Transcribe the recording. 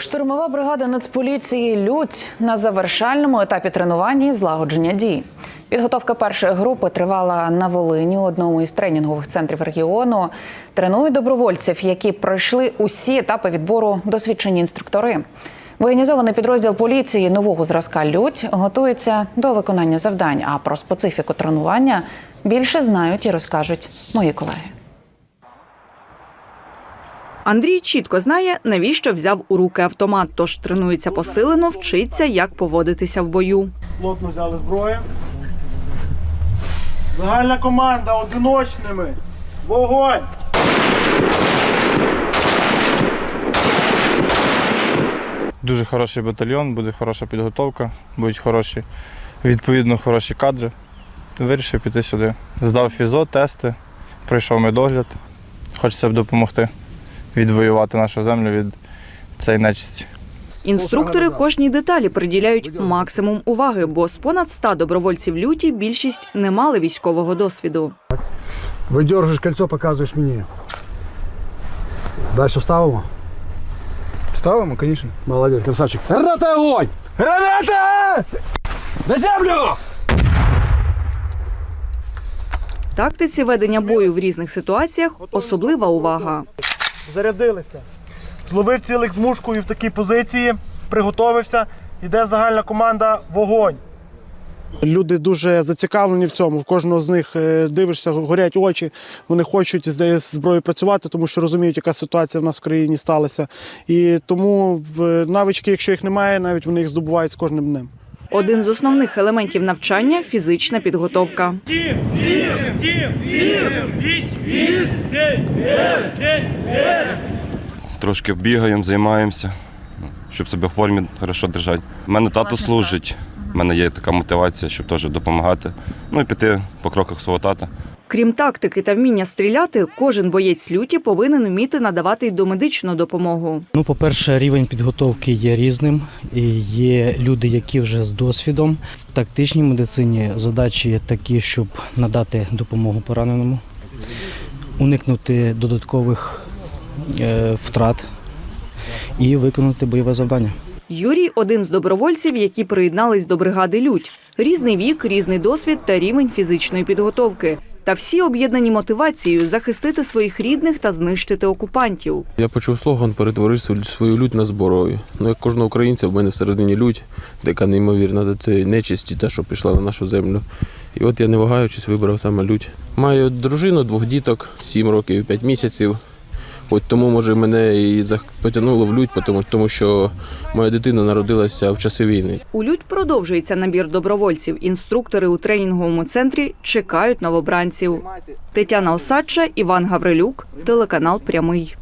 Штурмова бригада Нацполіції Людь на завершальному етапі тренування і злагодження дій. Підготовка першої групи тривала на Волині у одному із тренінгових центрів регіону. Тренують добровольців, які пройшли усі етапи відбору досвідчені інструктори. Воєнізований підрозділ поліції нового зразка Людь готується до виконання завдань. А про специфіку тренування більше знають і розкажуть мої колеги. Андрій чітко знає, навіщо взяв у руки автомат, тож тренується посилено, вчиться, як поводитися в бою. Плотно взяли зброю. Загальна команда одиночними. Вогонь! Дуже хороший батальйон, буде хороша підготовка, будуть хороші, відповідно, хороші кадри. Вирішив піти сюди. Здав фізо, тести, пройшов медогляд. Хочеться б допомогти відвоювати нашу землю від цієї нечисті. Інструктори кожній деталі приділяють максимум уваги, бо з понад ста добровольців люті більшість не мали військового досвіду. Выдержишь кольцо, показываешь мне. Дальше ставимо? Ставимо, звісно. Молодец, красавчик. Граната огонь! Граната! На землю! Тактиці ведення бою в різних ситуаціях особлива увага. Зарядилися. Зловив цілих з мушкою в такій позиції, приготовився. Іде загальна команда вогонь. Люди дуже зацікавлені в цьому. В кожного з них е, дивишся, горять очі. Вони хочуть з зброєю працювати, тому що розуміють, яка ситуація в нас в країні сталася. І тому е, навички, якщо їх немає, навіть вони їх здобувають з кожним днем. Один з основних елементів навчання фізична підготовка. Трошки бігаємо, займаємося, ну, щоб себе в формі хорошо держати. У мене тато служить, у мене є така мотивація, щоб теж допомагати. Ну і піти по кроках свого тата. Крім тактики та вміння стріляти, кожен боєць люті повинен вміти надавати й домедичну допомогу. Ну, по-перше, рівень підготовки є різним. І є люди, які вже з досвідом. В тактичній медицині задачі такі, щоб надати допомогу пораненому, уникнути додаткових е, втрат і виконати бойове завдання. Юрій один з добровольців, які приєднались до бригади Людь. Різний вік, різний досвід та рівень фізичної підготовки. Та всі об'єднані мотивацією захистити своїх рідних та знищити окупантів. Я почув слоган перетворити свою- лють на зброю. Ну, як кожного українця, в мене всередині лють, яка неймовірна до цієї нечисті, та що пішла на нашу землю. І от я не вагаючись вибрав саме лють. Маю дружину, двох діток, 7 років 5 місяців. От тому, може, мене і потягнуло в лють, тому, тому що моя дитина народилася в часи війни. У лють продовжується набір добровольців. Інструктори у тренінговому центрі чекають новобранців. Тетяна Осадча, Іван Гаврилюк, телеканал Прямий.